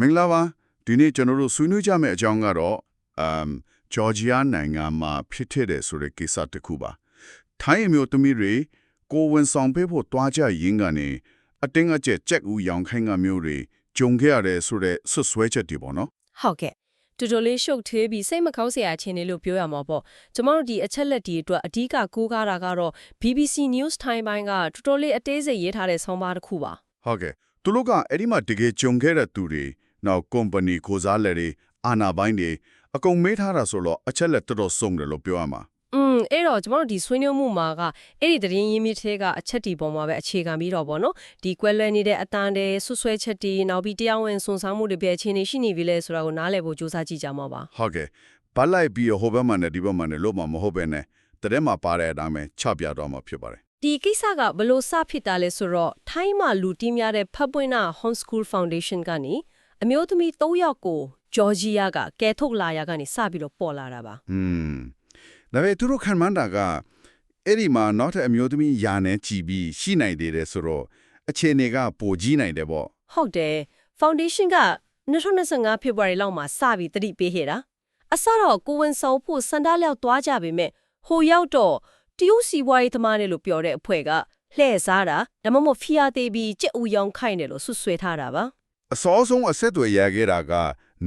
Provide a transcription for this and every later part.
မင်္ဂလာပါဒီနေ့ကျွန်တော်တို့ဆွေးနွေးကြမယ့်အကြောင်းကတော့အမ်ဂျော်ဂျီယာနိုင်ငံမှာဖြစ်ခဲ့တဲ့ဆိုတဲ့ကိစ္စတစ်ခုပါထိုင်းအမျိုးသမီးတွေကိုဝန်ဆောင်ပေးဖို့တွားကြရင်းကနေအတင်းအကျပ်ကြက်ဦးရောင်ခိုင်းကမျိုးတွေဂျုံခဲ့ရတယ်ဆိုတဲ့ဆွဆွဲချက်တွေပေါ့နော်ဟုတ်ကဲ့တူတူလေးရှုပ်သေးပြီးစိတ်မကောင်းစရာအခြေအနေလို့ပြောရမှာပေါ့ကျမတို့ဒီအချက်လက်ဒီအတွက်အဓိကကိုးကားတာကတော့ BBC News Time ပိုင်းကတူတူလေးအသေးစိတ်ရေးထားတဲ့ဆောင်းပါးတစ်ခုပါဟုတ်ကဲ့သူတို့ကအဲ့ဒီမှာတကယ်ဂျုံခဲ့တဲ့သူတွေ နောက် company ကိုစားလက်တွေအာနာပိုင်းတွေအကုန်မေးထားတာဆိုတော့အချက်လက်တော်တော်စုံတယ်လို့ပြောရမှာอืมအဲ့တော့ကျမတို့ဒီဆွေးနွေးမှုမှာကအဲ့ဒီသတင်းရင်းမြစ်သေးကအချက်ဒီပုံမှာပဲအခြေခံပြီးတော့ဗောနော်ဒီကွဲလွဲနေတဲ့အတန်းတွေဆွဆွဲချက်တွေနောက်ပြီးတရားဝင်စုံစမ်းမှုတွေပဲအခြေအနေရှိနေပြီလဲဆိုတာကိုနားလည်ဖို့စူးစမ်းကြည့်ကြမှာပါဟုတ်ကဲ့ဘာလိုက်ပြီးတော့ဟိုဘက်မှာနဲ့ဒီဘက်မှာနဲ့လို့မှမဟုတ်ပဲနဲ့တတဲ့မှာပါတဲ့အတိုင်းပဲချပြတော့မှာဖြစ်ပါတယ်ဒီကိစ္စကဘလို့စဖြစ်တာလဲဆိုတော့ထိုင်းမှာလူတီးများတဲ့ဖတ်ပွင့်နာ Homeschool Foundation ကနေ အမျိုးသမီး၃ယောက်ကိုဂျော်ဂျီယာကကဲထုတ်လာရကနေစပြီးတော့ပေါ်လာတာပါอืมဒါပေမဲ့သူတို့ခံမှန်းတာကအဲ့ဒီမှာနောက်ထပ်အမျိုးသမီးယာနဲ့ကြည်ပြီးရှိနိုင်သေးတယ်ဆိုတော့အခြေအနေကပိုကြီးနိုင်တယ်ပေါ့ဟုတ်တယ် Foundation က2025ဖေဖော်ဝါရီလောက်မှာစပြီးတတိပေးခဲ့တာအစတော့ကိုဝင်ဆောင်ဖို့စန္ဒလျောက်သွားကြပေမဲ့ဟိုရောက်တော့တရုတ်စီပွားရေးသမားတွေလို့ပြောတဲ့အဖွဲ့ကလှည့်စားတာဒါမှမဟုတ်ဖီယာသေးပြီးကြက်ဥရောင်ခိုင်းတယ်လို့ဆွဆွဲထားတာပါ အစောဆုံးအဆက်အသွယ်ရခဲ့တာက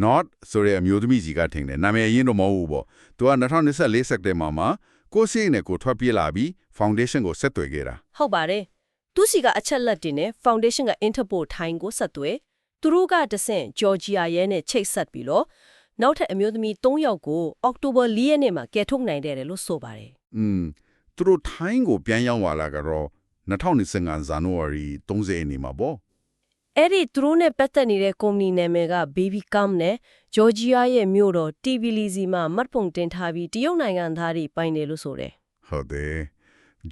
not ဆိုတဲ့အမျိုးသမီးကြီးကထင်တယ်နာမည်အရင်တော့မဟုတ်ဘူးပေါ့သူက2024စက်တင်ဘာမှာကိုယ်စိတ်နဲ့ကိုယ်ထွက်ပြေးလာပြီး foundation ကိုဆက်သွယ်ခဲ့တာဟုတ်ပါတယ်သူစီကအချက်လက်တင်နဲ့ foundation က Interpol ထိုင်းကိုဆက်သွယ်သူတို့ကတဆင့် Georgia ရဲနဲ့ချိတ်ဆက်ပြီးတော့နောက်ထပ်အမျိုးသမီး3ယောက်ကို October 4ရက်နေ့မှာကယ်ထုတ်နိုင်တယ်လို့ဆိုပါတယ်อืมသူတို့ထိုင်းကိုပြန်ရောက်လာတာကတော့2025ဇန်နဝါရီ30ရက်နေ့မှာပေါ့ အဲ့ဒီသူတို့နဲ့ပတ်သက်နေတဲ့ကုမ္ပဏီနာမည်က Baby Cam နဲ့ Georgia ရဲ့မြို့တော် Tbilisi မှာမှတ်ပုံတင်ထားပြီးတရုတ်နိုင်ငံသားတွေပိုင်တယ်လို့ဆိုတယ်ဟုတ်တယ်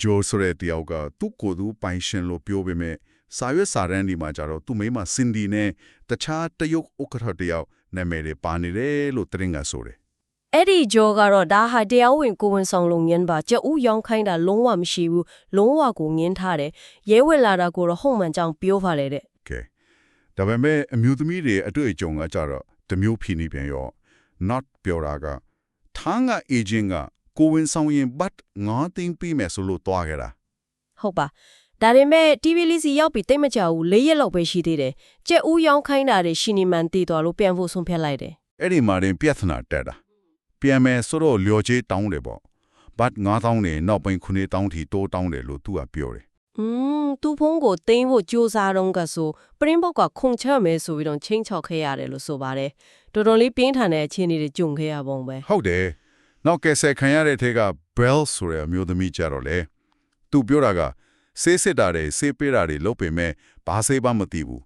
ဂျိုးဆိုတဲ့တယောက်ကသူ့ကိုယ်သူပိုင်ရှင်လို့ပြောပေမဲ့စာရွက်စာတမ်းဒီမှာကြတော့သူ့မိမစင်ဒီနဲ့တခြားတရုတ်ဥက္ကဋ္ဌတယောက်နာမည်တွေပါနေတယ်လို့သတင်းကဆိုတယ်အဲ့ဒီဂျောကတော့ဒါဟာတရားဝင်ကိုဝန်ဆောင်လုပ်ငန်းပါကြက်ဥရောင်းခိုင်းတာလုံးဝမရှိဘူးလုံးဝကိုငင်းထားတယ်ရဲဝက်လာတာကိုတော့ဟုတ်မှန်ကြောင်ပြောပါလေတဲ့ကဲ ဒါပေမဲ့အမျိုးသမီးတွေအတွေ့အကြုံကကြတော့တစ်မျိုးဖြစ်နေပြန်ရော not ပြောတာကထားငါ agent ကကိုဝင်ဆောင်ရင် but ငါသိမ့်ပြီးမယ်ဆိုလို့တွားခဲ့တာဟုတ်ပါဒါပေမဲ့ TVLC ရောက်ပြီးတိတ်မကြဘူး၄ရက်လောက်ပဲရှိသေးတယ်ကြက်ဥရောင်းခိုင်းတာတွေရှိနေမှန်တည်သွားလို့ပြန်ဖို့ဆုံးဖြတ်လိုက်တယ်အဲ့ဒီမှာတင်ပြဿနာတက်တာပြန်မယ်ဆိုတော့လျော်ချေးတောင်းတယ်ပေါ့ but 9000နဲ့နောက်ပိုင်း9000ထိတိုးတောင်းတယ်လို့သူကပြောတယ် อืมသူ့ဖုန်းကိုတင်းဖို့ကြိုးစားတော့ကဆိုပရင်းဘောက်ကခုန်ချက်မယ်ဆိုပြီးတော့ချင်းချောက်ခဲ့ရတယ်လို့ဆိုပါတယ်တော်တော်လေးပြင်းထန်တဲ့အခြေအနေတွေကြုံခဲ့ရပုံပဲဟုတ်တယ်နောက်ကဲဆယ်ခံရတဲ့ထဲက bell ဆိုတဲ့အမျိုးသမီးကြတော့လေသူပြောတာကဆေးစစ်တာတွေဆေးပေးတာတွေလုပ်ပေမဲ့ဘာဆေးမှမသိဘူး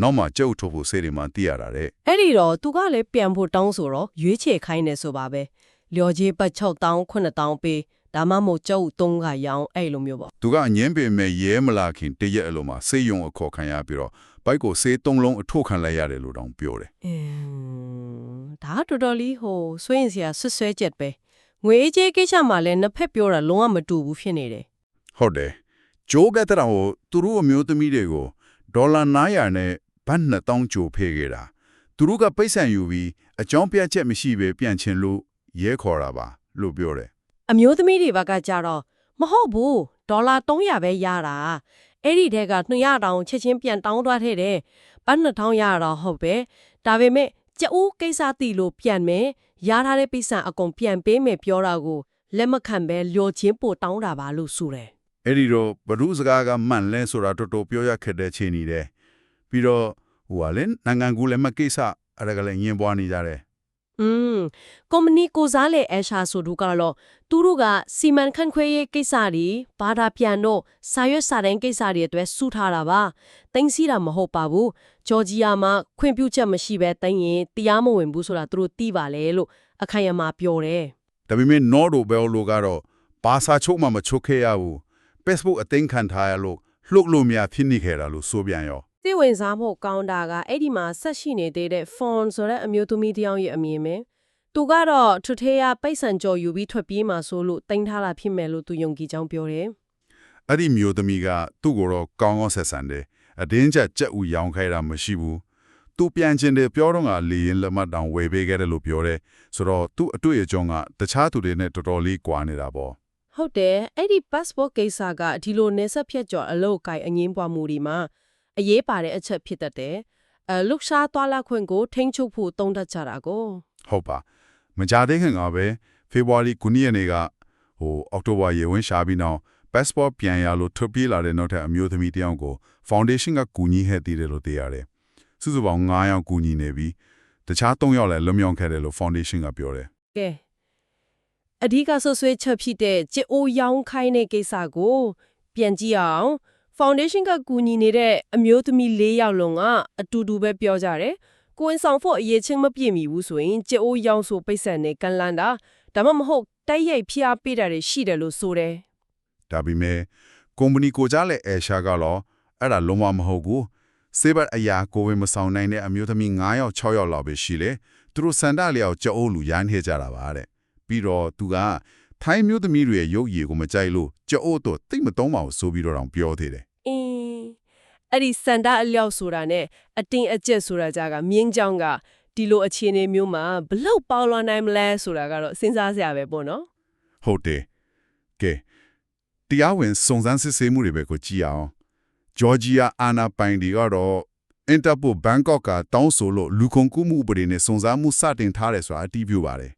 နောက်မှကြုတ်ထုတ်ဖို့ဆေးတွေမှသိရတာတဲ့အဲ့ဒီတော့သူကလည်းပြန်ဖို့တောင်းဆိုတော့ရွေးချယ်ခိုင်းနေဆိုပါပဲလျော်ကြီးပတ်6000 9000ပေး ဒါမှမဟုတ်ကျုပ်3ကရောင်းအဲ့လိုမျိုးပေါ့သူကအငင်းပေမဲ့ရဲမလာခင်တရက်အလိုမှာဆေးရုံအခေါ်ခံရပြီးတော့ဘိုက်ကိုဆေးသုံးလုံးအထုတ်ခံလိုက်ရတယ်လို့တောင်ပြောတယ်အင်းဒါတော်တော်လေးဟိုဆွေးရင်စရာဆွဆွဲချက်ပဲငွေကြေးကိစ္စမှာလည်းနှစ်ဖက်ပြောတာလုံးဝမတူဘူးဖြစ်နေတယ်ဟုတ်တယ်ဂျိုးကတရာကိုသူတို့အမျိုးသမီးတွေကိုဒေါ်လာ900နဲ့ဘတ်2000ကြိုဖေးခဲ့တာသူတို့ကပိတ်ဆံယူပြီးအကြောင်းပြချက်မရှိပဲပြန်ချင်လို့ရဲခေါ်တာပါလို့ပြောတယ် အမျိုးသမီးတွေဘက်ကကြတော့မဟုတ်ဘူးဒေါ်လာ300ပဲရတာအဲ့ဒီတဲက200တောင်ချက်ချင်းပြန်တောင်းသွားခဲ့တယ်ဘတ်2000ရတာဟုတ်ပဲဒါပေမဲ့ကျအိုးကိစ္စတီလို့ပြန်မယ်ရထားတဲ့ပိစံအကုန်ပြန်ပေးမယ်ပြောတာကိုလက်မခံပဲလျော်ချင်းပို့တောင်းတာပါလို့ဆိုတယ်အဲ့ဒီတော့ဘဒုစကားကမှန်လဲဆိုတာတော်တော်ပြောရခက်တဲ့ခြေနေတယ်ပြီးတော့ဟိုကလည်းနိုင်ငံကူလည်းမကိစ္စအဲ့ဒါကလည်းညင်ပွားနေကြတယ် อืมကုမ္ပဏီကိုစားလေအရှာဆိုတို့ကတော့သူတို့ကစီမံခန့်ခွဲရေးကိစ္စတွေဘာသာပြန်တော့စာရွက်စာတမ်းကိစ္စတွေအတွက်စုထားတာပါတင်စီတာမဟုတ်ပါဘူးဂျော်ဂျီယာမှာခွင့်ပြုချက်မရှိဘဲတင်ရင်တရားမဝင်ဘူးဆိုတာသူတို့သိပါလေလို့အခိုင်အမာပြောတယ်ဒါပေမဲ့ Nord တို့ Bell လို့ကတော့ဘာသာချုပ်မှမချုပ်ခဲ့ရဘူး Facebook အသိမ်းခံထားရလို့လှုပ်လို့မရဖြစ်နေခဲ့တာလို့ဆိုပြန်ရော သိဝင်စားဖို့ကောင်းတာကအဲ့ဒီမှာဆက်ရှိနေသေးတဲ့ font ဆိုတဲ့အမျိုးသမီးတစ်ယောက်ရဲ့အမည်ပဲသူကတော့ထထေးရပိတ်ဆန်ကြော်ယူပြီးထွက်ပြေးมาဆိုလို့တင်ထားတာဖြစ်မယ်လို့သူယုံကြည်ကြောင်းပြောတယ်အဲ့ဒီမျိုးသမီးကသူ့ကိုတော့ကောင်းကောင်းဆက်ဆံတယ်အတင်းကျပ်ကြက်ဥရောင်းခိုင်းတာမရှိဘူးသူပြန်ချင်တယ်ပြောတော့ငါလေရင်လက်မှတ်တောင်ဝယ်ပေးခဲ့တယ်လို့ပြောတယ်ဆိုတော့သူ့အတွေ့အကြုံကတခြားသူတွေနဲ့တော်တော်လေးကွာနေတာပေါ့ဟုတ်တယ်အဲ့ဒီ passport ကိစ္စကဒီလိုနေဆက်ဖြတ်ကျော်အလုပ်ကိုင်အငင်းပွားမှုဒီမှာ အရေးပါတဲ့အချက်ဖြစ်တတ်တယ်အဲလုရှားသွားလာခွင့်ကိုထိန်းချုပ်ဖို့တုံးတတ်ကြတာကိုဟုတ်ပါမကြသေးခင်ကပဲဖေဖော်ဝါရီ9ရက်နေ့ကဟိုအောက်တိုဘာရေဝင်ရှာပြီးနောက် passport ပြန်ရလို့ထွက်ပြေးလာတဲ့နောက်ထပ်အမျိုးသမီးတစ်ယောက်ကို foundation ကကူညီဟဲ့တည်တယ်လို့သိရတယ်စုစုပေါင်း9ယောက်ကူညီနေပြီးတခြား3ယောက်လည်းလွန်မြောက်ခဲ့တယ်လို့ foundation ကပြောတယ်ကဲအဓိကဆွဆွဲချက်ဖြစ်တဲ့ကြိုးအိုးရောင်းခိုင်းတဲ့ကိစ္စကို ပြန်ကြည့်အောင် foundation ကကူညီနေတဲ့အမျိုးသမီး၄ယောက်လုံးကအတူတူပဲပြောကြတယ်ကိုယ်ဆောင်ဖို့အရေးချင်းမပြည့်မီဘူးဆိုရင်ကြိုးအိုးရောင်းဆိုပိတ်ဆက်နေကန်လန်းတာဒါမှမဟုတ်တိုက်ရိုက်ဖျားပေးတာတွေရှိတယ်လို့ဆိုတယ်ဒါပေမဲ့ကုမ္ပဏီကိုကြားလဲအဲရှာကတော့အဲ့ဒါလုံးဝမဟုတ်ဘူးစေဘတ်အရာကိုဝင်မဆောင်နိုင်တဲ့အမျိုးသမီး9ယောက်6ယောက်လောက်ပဲရှိလေသူတို့စန္ဒလျောက်ကြောအိုးလူရမ်းထည့်ကြတာပါတဲ့ပြီးတော့သူက ထိုင်းမျိုးသမီးတွေရဲ့ရုပ်ရည်ကိုမကြိုက်လို့ကြောအိုးတော့တိတ်မသုံးပါဘူးဆိုပြီးတော့တောင်ပြောသေးတယ်အင်းအဲ့ဒီစန္ဒအလျောက်ဆိုတာနဲ့အတင်းအကျပ်ဆိုတာကြကမြင်းကြောင်ကဒီလိုအခြေအနေမျိုးမှာဘလောက်ပေါလွန်နိုင်မလဲဆိုတာကတော့စဉ်းစားစရာပဲပေါ့နော်ဟုတ်တယ်ကဲတရားဝင်စုံစမ်းစစ်ဆေးမှုတွေပဲကိုကြည့်အောင်ဂျော်ဂျီယာအာနာပိုင်တွေကတော့အင်တာပိုဘန်ကောက်ကတောင်းဆိုလို့လူကုန်ကူးမှုဥပဒေနဲ့စုံစမ်းမှုစတင်ထားတယ်ဆိုတာအတည်ပြုပါတယ်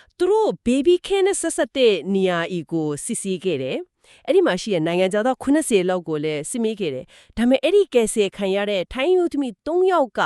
โသူတို့ဘေဘီခင်းနဲ့ဆက်ဆက်တဲ့နေရာဤကိုစစ်ဆေးခဲ့တယ်။အဲ့ဒီမှာရှိတဲ့နိုင်ငံသားတော့90လောက်ကိုလည်းစစ်မေးခဲ့တယ်။ဒါပေမဲ့အဲ့ဒီကယ်ဆယ်ခံရတဲ့ထိုင်းယူသမီး3ယောက်က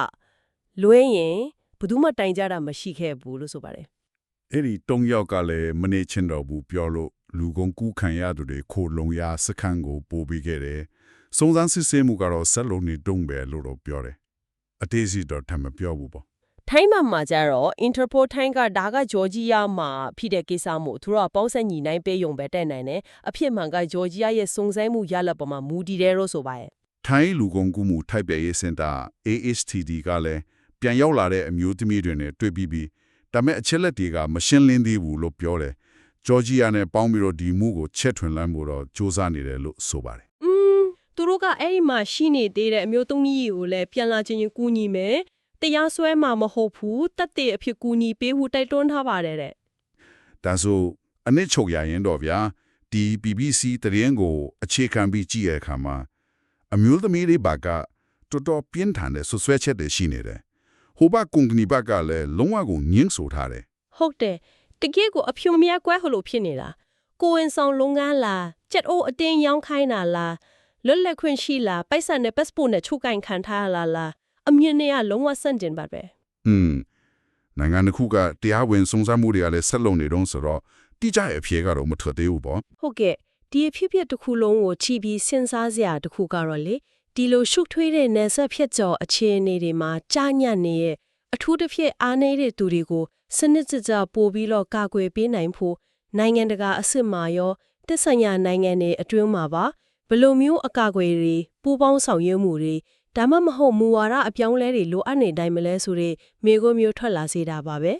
လွဲရင်ဘယ်သူမှတိုင်ကြတာမရှိခဲ့ဘူးလို့ဆိုပါတယ်။အဲ့ဒီ3ယောက်ကလည်းမနေချင်တော့ဘူးပြောလို့လူကုန်ကူးခံရသူတွေခိုလုံရစခန်းကိုပို့ပေးခဲ့တယ်။စုံစမ်းစစ်ဆေးမှုကတော့ဆက်လုံနေတုံးပဲလို့တော့ပြောတယ်။အသေးစိတ်တော့ထပ်မပြောဘူးပေါ့။ ထိုင်းမှာမှာကြတော့ Interpol ထိုင်းကဒါကဂျော်ဂျီယာမှာဖြစ်တဲ့ကိစ္စမို့သူတို့ကပေါင်းဆက်ညီနိုင်ပေးယုံပဲတဲ့နိုင်တယ်အဖြစ်မှန်ကဂျော်ဂျီယာရဲ့စုံစမ်းမှုရလဒ်ပေါ်မှာမူတည်တယ်လို့ဆိုပါရဲ့ ထိုင်းလူကုန်ကူးမှုထိုက်ပြရေးစင်တာ AHTD ကလည်းပြန်ရောက်လာတဲ့အမျိုးသမီးတွေနဲ့တွေ့ပြီးပြီးဒါပေမဲ့အချက်လက်တွေကမရှင်းလင်းသေးဘူးလို့ပြောတယ်ဂျော်ဂျီယာနဲ့ပေါင်းပြီးတော့ဒီမှုကိုချက်ထွင်လန်းဖို့တော့စ조사နေတယ်လို့ဆိုပါတယ် อืมသူတို့ကအဲ့ဒီမှာရှိနေသေးတဲ့အမျိုးသမီးကြီးကိုလည်းပြန်လာချင်းချင်းကူညီမယ် တရားစွဲမှာမဟုတ်ဘူးတက်တဲ့အဖြစ်ကူညီပေးဖို့တိုက်တွန်းထားပါတယ်တဲ့ဒါဆိုအနစ်ချုပ်ရရင်တော့ဗျာဒီ BBC သတင်းကိုအခြေခံပြီးကြည့်ရတဲ့အခါမှာအမျိုးသမီးလေးဘာကတော်တော်ပြင်းထန်တဲ့ဆွဆွဲချက်တွေရှိနေတယ်ဟိုဘကုမ္ပဏီဘက်ကလည်းလုံးဝကိုညှင်းဆိုထားတယ်ဟုတ်တယ်တကယ့်ကိုအဖြူမရကွဲဟလို့ဖြစ်နေတာကိုဝင်ဆောင်လုပ်ငန်းလားကြက်အိုးအတင်းရောင်းခိုင်းတာလားလွတ်လပ်ခွင့်ရှိလားပိုက်ဆံနဲ့ passport နဲ့ချုပ်ကင်ခံထားရလားလား အမြင်နဲ့ကလုံးဝဆန့်ကျင်ပါပဲอืมနိုင်ငံတစ်ခုကတရားဝင်စုံစမ်းမှုတွေကလည်းဆက်လုပ်နေတော့ဆိုတော့တိကျရဲ့အဖြေကတော့မထွက်သေးဘူးပေါ့ဟုတ်ကဲ့ဒီအဖြစ်ဖြစ်တစ်ခုလုံးကိုချီပြီးစဉ်းစားစရာတစ်ခုကတော့လေဒီလိုရှုပ်ထွေးတဲ့နယ်ဆက်ဖြစ်ကျော်အခြေအနေတွေမှာကြာညံ့နေရဲ့အထူးတစ်ဖြစ်အားနေတဲ့သူတွေကိုစနစ်ကျကျပို့ပြီးတော့ကာကွယ်ပေးနိုင်ဖို့နိုင်ငံတကာအစ်စ်မာရောတစ်ဆိုင်ရာနိုင်ငံတွေအတွင်းမှာပါဘယ်လိုမျိုးအကာအကွယ်တွေပူးပေါင်းဆောင်ရွက်မှုတွေ ဒါမှမဟုတ်မူဝါဒအပြောင်းအလဲတွေလိုအပ်နေတိုင်းမလဲဆိုတဲ့မိကိုမျိုးထွက်လာစေတာပါပဲ